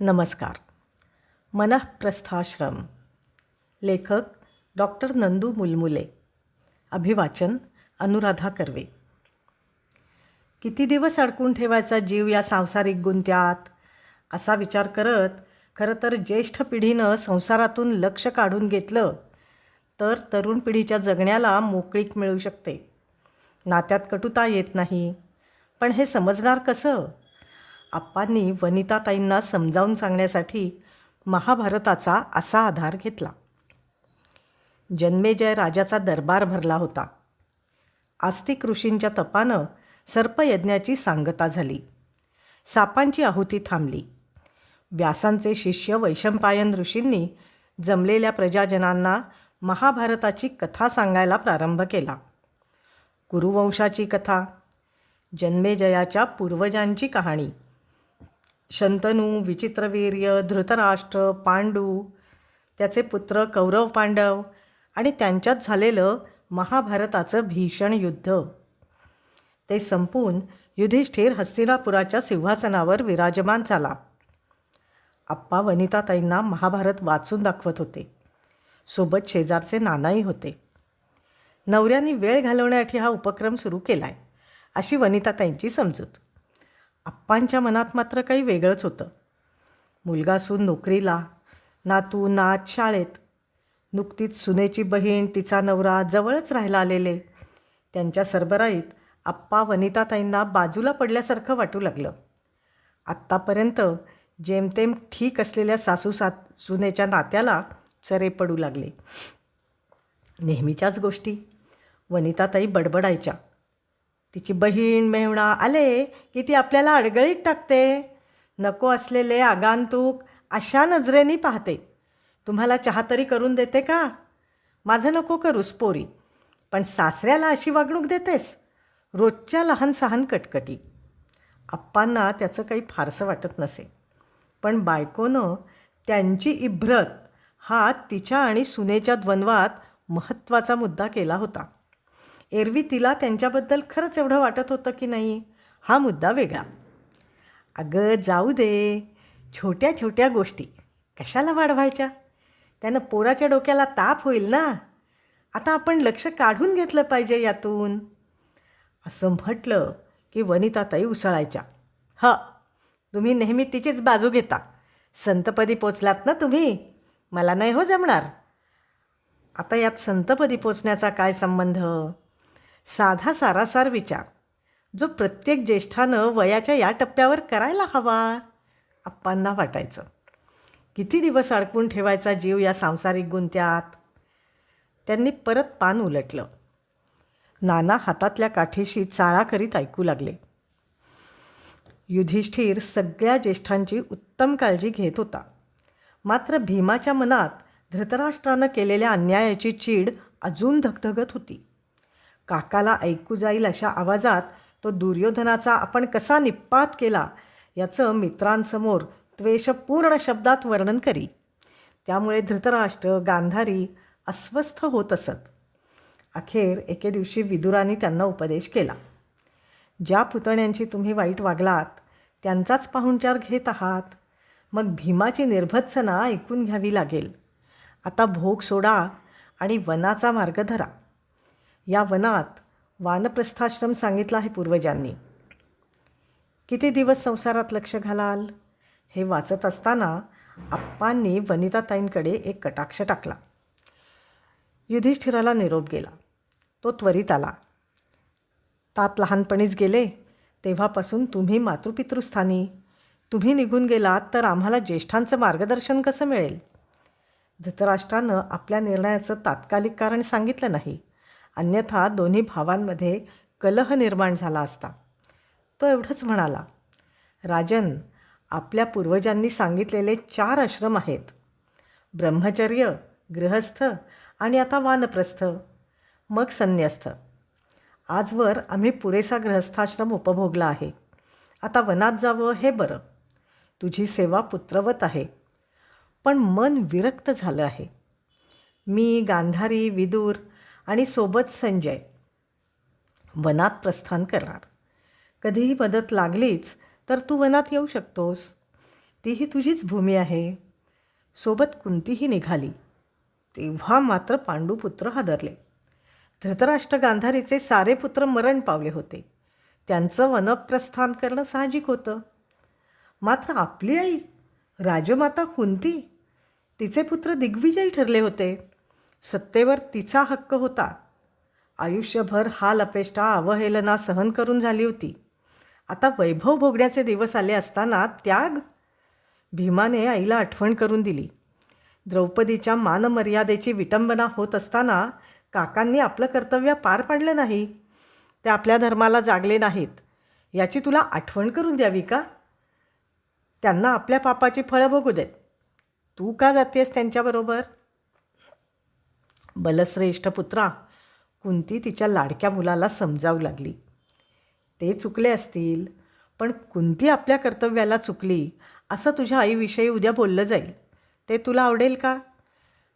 नमस्कार. मनःप्रस्थाश्रम. लेखक डॉक्टर नंदू मुलमुले. अभिवाचन अनुराधा कर्वे. किती दिवस अडकून ठेवायचा जीव या सांसारिक गुंत्यात? असा विचार करत खरं तर ज्येष्ठ पिढीनं संसारातून लक्ष काढून घेतलं तर तरुण पिढीच्या जगण्याला मोकळीक मिळू शकते. नात्यात कटुता येत नाही. पण हे समजणार कसं? आप्पांनी वनिताताईंना समजावून सांगण्यासाठी महाभारताचा असा आधार घेतला. जन्मेजय राजाचा दरबार भरला होता. आस्तिक ऋषींच्या तपानं सर्पयज्ञाची सांगता झाली. सापांची आहुती थांबली. व्यासांचे शिष्य वैशंपायन ऋषींनी जमलेल्या प्रजाजनांना महाभारताची कथा सांगायला प्रारंभ केला. कुरुवंशाची कथा जन्मेजयाच्या पूर्वजांची कहाणी शंतनू विचित्रवीर्य धृतराष्ट्र पांडू त्याचे पुत्र कौरव पांडव आणि त्यांच्यात झालेलं महाभारताचं भीषण युद्ध. ते संपून युधिष्ठिर हस्तिनापुराच्या सिंहासनावर विराजमान झाला. आप्पा वनिताताईंना महाभारत वाचून दाखवत होते. सोबत शेजारचे नानाही होते. नवऱ्यांनी वेळ घालवण्यासाठी हा उपक्रम सुरू केला आहे अशी वनिताताईंची समजूत. आप्पांच्या मनात मात्र काही वेगळंच होतं. मुलगा सून नोकरीला नातू नात शाळेत. नुकतीच सुनेची बहीण तिचा नवरा जवळच राहायला आलेले. त्यांच्या सरबराईत आप्पा वनिताताईंना बाजूला पडल्यासारखं वाटू लागलं. आत्तापर्यंत जेमतेम ठीक असलेल्या सासू सात सुनेच्या नात्याला चरे पडू लागले. नेहमीच्याच गोष्टी. वनिताताई बडबडायच्या. तिची बहीण मेहणा आले की ती आपल्याला अडगळीत टाकते. नको असलेले आगांतूक अशा नजरेने पाहते. तुम्हाला चहा तरी करून देते का? माझं नको करूस पोरी. पण सासऱ्याला अशी वागणूक देतेस? रोजच्या लहान सहान कटकटी. आप्पांना त्याचं काही फारसं वाटत नसे. पण बायकोनं त्यांची इभ्रत हा तिच्या आणि सुनेच्या द्वंद्वात महत्त्वाचा मुद्दा केला होता. एरवी तिला त्यांच्याबद्दल खरंच एवढं वाटत होतं की नाही? हा मुद्दा वेगळा. अगं जाऊ दे. छोट्या छोट्या गोष्टी. कशाला वाढवायच्या? त्यानं पोराच्या डोक्याला ताप होईल ना? आता आपण लक्ष काढून घेतलं पाहिजे यातून. असं म्हटलं की वनिताताई उसळायच्या. ह तुम्ही नेहमी तिचीच बाजू घेता. संतपदी पोचलात ना तुम्ही? मला नाही हो जमणार. आता यात संतपदी पोचण्याचा काय संबंध? साधा सारासार विचार. जो प्रत्येक ज्येष्ठानं वयाच्या या टप्प्यावर करायला हवा. आप्पांना वाटायचं. किती दिवस अडकून ठेवायचा जीव या सांसारिक गुंत्यात? त्यांनी परत पान उलटलं. नाना हातातल्या काठीशी चाळा करीत ऐकू लागले. युधिष्ठिर सगळ्या ज्येष्ठांची उत्तम काळजी घेत होता. मात्र भीमाच्या मनात धृतराष्ट्रानं केलेल्या अन्यायाची चीड अजून धगधगत होती. काकाला ऐकू जाईल अशा आवाजात तो दुर्योधनाचा आपण कसा निप्पात केला याचं मित्रांसमोर त्वेषपूर्ण शब्दात वर्णन करी. त्यामुळे धृतराष्ट्र गांधारी अस्वस्थ होत असत. अखेर एके दिवशी विदुराने त्यांना उपदेश केला. ज्या पुतण्यांची तुम्ही वाईट वागलात त्यांचाच पाहुणचार घेत आहात. मग भीमाची निर्भत्सना ऐकून घ्यावी लागेल. आता भोग सोडा आणि वनाचा मार्ग धरा. या वनात वानप्रस्थाश्रम सांगितला आहे पूर्वजांनी. किती दिवस संसारात लक्ष घालाल? हे वाचत असताना आप्पांनी वनिताताईंकडे एक कटाक्ष टाकला. युधिष्ठिराला निरोप गेला. तो त्वरित आला. तात लहानपणीच गेले तेव्हापासून तुम्ही मातृपितृस्थानी. तुम्ही निघून गेलात तर आम्हाला ज्येष्ठांचं मार्गदर्शन कसं मिळेल? धृतराष्ट्रानं आपल्या निर्णयाचं तात्कालिक कारण सांगितलं नाही. अन्यथा दोन्ही भावांमध्ये कलह निर्माण झाला असता. तो एवढंच म्हणाला राजन आपल्या पूर्वजांनी सांगितलेले चार आश्रम आहेत. ब्रह्मचर्य गृहस्थ आणि आता वानप्रस्थ. मग संन्यस्थ आजवर आम्ही पुरेसा गृहस्थाश्रम उपभोगला आहे. आता वनात जावं हे बरं. तुझी सेवा पुत्रवत आहे. पण मन विरक्त झालं आहे. मी गांधारी विदूर आणि सोबत संजय. वनात प्रस्थान करणार. कधीही मदत लागलीच तर तू वनात येऊ शकतोस. तीही तुझीच भूमी आहे. सोबत कुंतीही निघाली. तेव्हा मात्र पांडुपुत्र हादरले. धृतराष्ट्र गांधारीचे सारे पुत्र मरण पावले होते. त्यांचं वनप्रस्थान करणं साहजिक होतं. मात्र आपली आई राजमाता कुंती तिचे पुत्र दिग्विजयी ठरले होते. सत्तेवर तिचा हक्क होता. आयुष्यभर हाल अपेष्टा अवहेलना सहन करून झाली होती. आता वैभव भोगण्याचे दिवस आले असताना त्याग? भीमाने आईला आठवण करून दिली. द्रौपदीच्या मानमर्यादेची विटंबना होत असताना काकांनी आपलं कर्तव्य पार पाडलं नाही. ते आपल्या धर्माला जागले नाहीत. याची तुला आठवण करून द्यावी का? त्यांना आपल्या पापाची फळं बघू देत. तू का जातेस त्यांच्याबरोबर? बलश्रेष्ठ पुत्रा कुंती तिच्या लाडक्या मुलाला समजावू लागली. ते चुकले असतील पण कुंती आपल्या कर्तव्याला चुकली असं तुझ्या आईविषयी उद्या बोललं जाईल. ते तुला आवडेल का?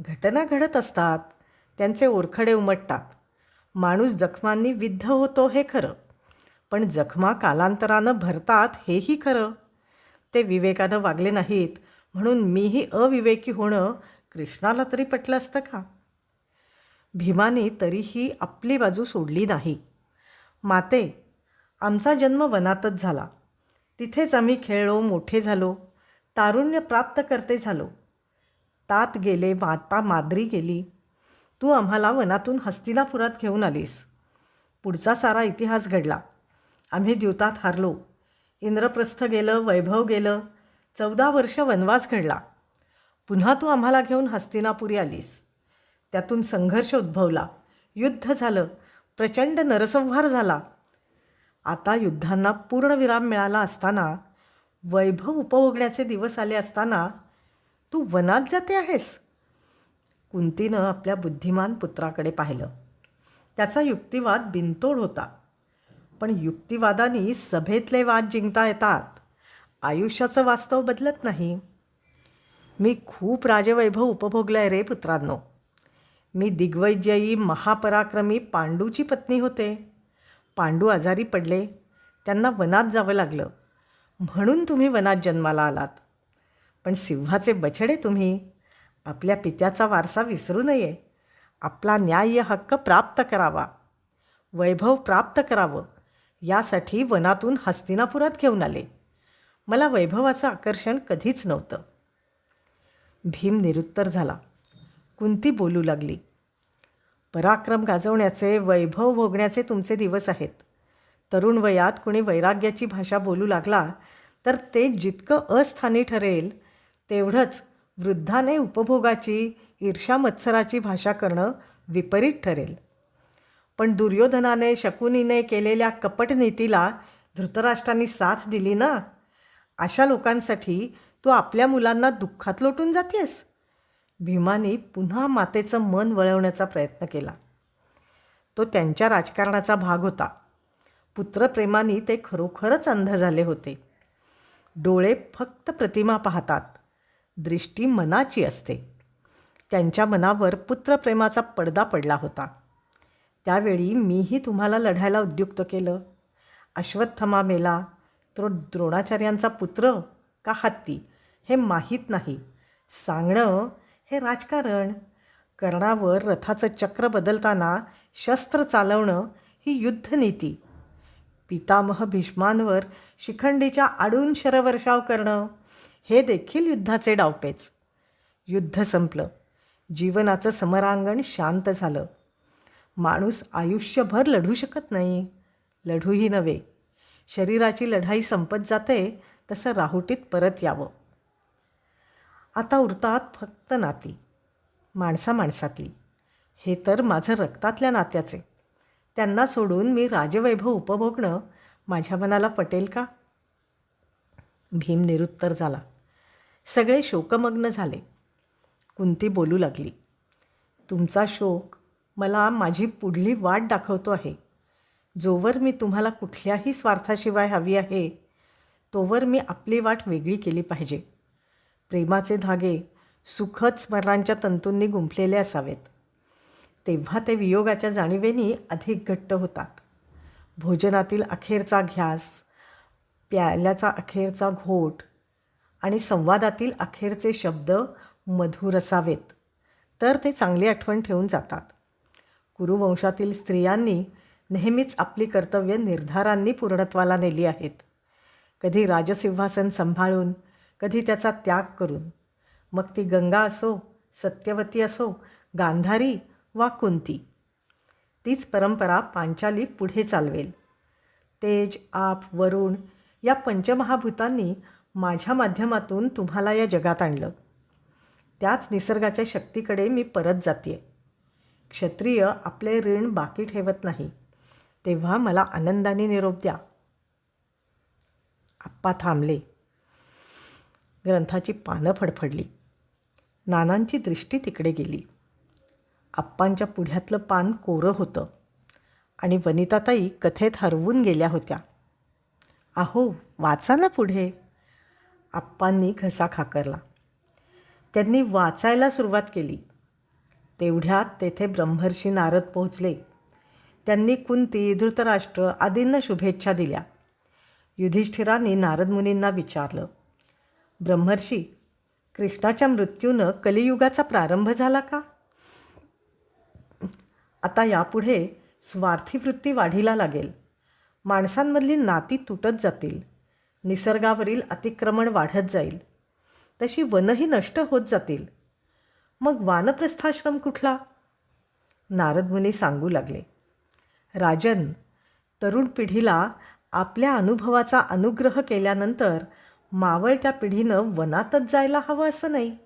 घटना घडत असतात त्यांचे ओरखडे उमटतात. माणूस जखमांनी विद्ध होतो हे खरं पण जखमा कालांतरानं भरतात हेही खरं. ते विवेकानं वागले नाहीत म्हणून मीही अविवेकी होणं कृष्णाला तरी पटलं असतं का? भीमाने तरीही आपली बाजू सोडली नाही. माते आमचा जन्म वनातच झाला. तिथेच आम्ही खेळलो मोठे झालो. तारुण्य प्राप्त करते झालो. तात गेले माता माद्री गेली. तू आम्हाला वनातून हस्तिनापुरात घेऊन आलीस. पुढचा सारा इतिहास घडला. आम्ही द्यूतात हारलो. इंद्रप्रस्थ गेलं वैभव गेलं. चौदा वर्ष वनवास घडला. पुन्हा तू आम्हाला घेऊन हस्तिनापुरी आलीस. त्यातून संघर्ष उद्भवला. युद्ध झालं. प्रचंड नरसंहार झाला. आता युद्धांना पूर्णविराम मिळाला असताना वैभव उपभोगण्याचे दिवस आले असताना तू वनात जाते आहेस? कुंतीनं आपल्या बुद्धिमान पुत्राकडे पाहिलं. त्याचा युक्तिवाद बिनतोड होता. पण युक्तिवादाने सभेतले वाद जिंकता येतात. आयुष्याचं वास्तव बदलत नाही. मी खूप राजवैभव उपभोगलं आहे रे पुत्रांनो. मी दिग्वैजयी महापराक्रमी पांडूची पत्नी होते. पांडू आजारी पडले. त्यांना वनात जावं लागलं. म्हणून तुम्ही वनात जन्माला आलात. पण सिंहाचे बछडे तुम्ही. आपल्या पित्याचा वारसा विसरू नये. आपला न्याय्य हक्क प्राप्त करावा. वैभव प्राप्त करावं. यासाठी वनातून हस्तिनापुरात घेऊन आले. मला वैभवाचं आकर्षण कधीच नव्हतं. भीम निरुत्तर झाला. कुंती बोलू लागली. पराक्रम गाजवण्याचे वैभव भोगण्याचे तुमचे दिवस आहेत. तरुण वयात कुणी वैराग्याची भाषा बोलू लागला तर ते जितकं अस्थानी ठरेल तेवढंच वृद्धाने उपभोगाची ईर्षा मत्सराची भाषा करणं विपरीत ठरेल. पण दुर्योधनाने शकुनीने केलेल्या कपटनीतीला धृतराष्ट्रांनी साथ दिली ना? अशा लोकांसाठी तू आपल्या मुलांना दुःखात लोटून जातेस. भीमाने पुन्हा मातेचं मन वळवण्याचा प्रयत्न केला. तो त्यांच्या राजकारणाचा भाग होता. पुत्रप्रेमाने ते खरोखरच अंध झाले होते. डोळे फक्त प्रतिमा पाहतात. दृष्टी मनाची असते. त्यांच्या मनावर पुत्रप्रेमाचा पडदा पडला होता. त्यावेळी मीही तुम्हाला लढायला उद्युक्त केलं. अश्वत्थमा मेला. तो द्रोणाचार्यांचा पुत्र का हत्ती? हे माहीत नाही. सांगणं हे राजकारण कर्णावर रथाचं चक्र बदलताना शस्त्र चालवणं ही युद्धनीती. पितामह भीष्मांवर शिखंडीच्या आडून शरवर्षाव करणं हे देखील युद्धाचे डावपेच. युद्ध संपलं. जीवनाचं समरांगण शांत झालं. माणूस आयुष्यभर लढू शकत नाही. लढूही नव्हे. शरीराची लढाई संपत जाते तसं राहुटीत परत यावं. आता उरतात फक्त नाती. माणसा माणसातली. हे तर माझं रक्तातल्या नात्याचे. त्यांना सोडून मी राजवैभव उपभोगणं माझ्या मनाला पटेल का? भीम निरुत्तर झाला. सगळे शोकमग्न झाले. कुंती बोलू लागली. तुमचा शोक मला माझी पुढली वाट दाखवतो आहे. जोवर मी तुम्हाला कुठल्याही स्वार्थाशिवाय हवी आहे तोवर मी आपली वाट वेगळी केली पाहिजे. प्रेमाचे धागे सुखद स्मरणांच्या तंतूंनी गुंफलेले असावेत. तेव्हा ते वियोगाच्या जाणीवेनी अधिक घट्ट होतात. भोजनातील अखेरचा घ्यास प्याल्याचा अखेरचा घोट आणि संवादातील अखेरचे शब्द मधुर असावेत तर ते चांगली आठवण ठेवून जातात. कुरुवंशातील स्त्रियांनी नेहमीच आपली कर्तव्य निर्धारांनी पूर्णत्वाला नेली आहेत. कधी राजसिंहासन सांभाळून कधी त्याचा त्याग करून. मग ती गंगा असो सत्यवती असो गांधारी वा कुंती. तीच परंपरा पांचाली पुढे चालवेल. तेज आप वरुण या पंचमहाभूतांनी माझ्या माध्यमातून तुम्हाला या जगात आणलं. त्याच निसर्गाच्या शक्तीकडे मी परत जाते क्षत्रिय आपले ऋण बाकी ठेवत नाही. तेव्हा मला आनंदाने निरोप द्या. आप्पा थांबले. ग्रंथाची पानं फडफडली. नानांची दृष्टी तिकडे गेली. आप्पांच्या पुढ्यातलं पान कोरं होतं आणि वनिताताई कथेत हरवून गेल्या होत्या. अहो वाचा ना पुढे. आप्पांनी घसा खाकरला. त्यांनी वाचायला सुरुवात केली. तेवढ्यात तेथे ब्रह्मर्षी नारद पोहोचले. त्यांनी कुंती धृतराष्ट्र आदींना शुभेच्छा दिल्या. युधिष्ठिरांनी नारद मुनींना विचारलं ब्रह्मर्षी कृष्णाच्या मृत्यूनं कलियुगाचा प्रारंभ झाला का? आता यापुढे स्वार्थी वृत्ती वाढीला लागेल. माणसांमधली नाती तुटत जातील. निसर्गावरील अतिक्रमण वाढत जाईल. तशी वनही नष्ट होत जातील. मग वानप्रस्थाश्रम कुठला? नारद मुनी सांगू लागले. राजन तरुण पिढीला आपल्या अनुभवाचा अनुग्रह केल्यानंतर मावळत्या पिढीनं वनातच जायला हवं असं नाही.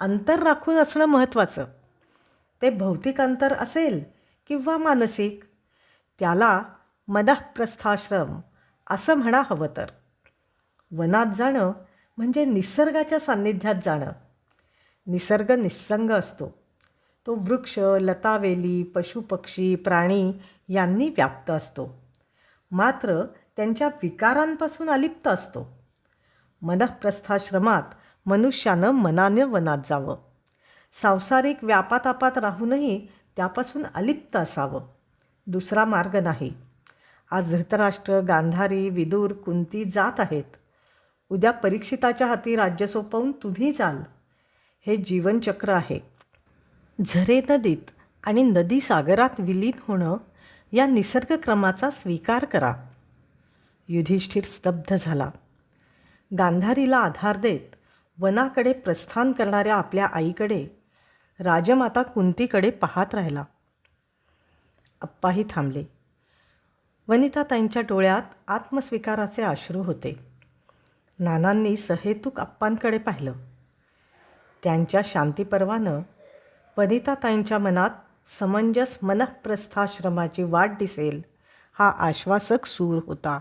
अंतर राखून असणं महत्त्वाचं. ते भौतिक अंतर असेल किंवा मानसिक त्याला मदःप्रस्थाश्रम असं म्हणा हवं तर. वनात जाणं म्हणजे निसर्गाच्या सान्निध्यात जाणं. निसर्ग निस्संग असतो. तो वृक्ष लतावेली पशुपक्षी प्राणी यांनी व्याप्त असतो. मात्र त्यांच्या विकारांपासून अलिप्त असतो. मनःप्रस्थाश्रमात मनुष्यानं मनानं वनात जावं. सांसारिक व्यापातापात राहूनही त्यापासून अलिप्त असावं. दुसरा मार्ग नाही. आज धृतराष्ट्र गांधारी विदूर कुंती जात आहेत. उद्या परीक्षिताच्या हाती राज्य सोपवून तुम्ही जाल. हे जीवनचक्र आहे. झरे नदीत आणि नदी सागरात विलीन होणं या निसर्गक्रमाचा स्वीकार करा. युधिष्ठिर स्तब्ध झाला. गांधारीला आधार देत वनाकडे प्रस्थान करणाऱ्या आपल्या आईकडे राजमाता कुंतीकडे पाहत राहिला. आप्पाही थांबले. वनिताताईंच्या डोळ्यात आत्मस्वीकाराचे अश्रू होते. नानांनी सहेतूक आप्पांकडे पाहिलं. त्यांच्या शांतीपर्वानं वनिताताईंच्या मनात समंजस मनःप्रस्थाश्रमाची वाट दिसेल हा आश्वासक सूर होता.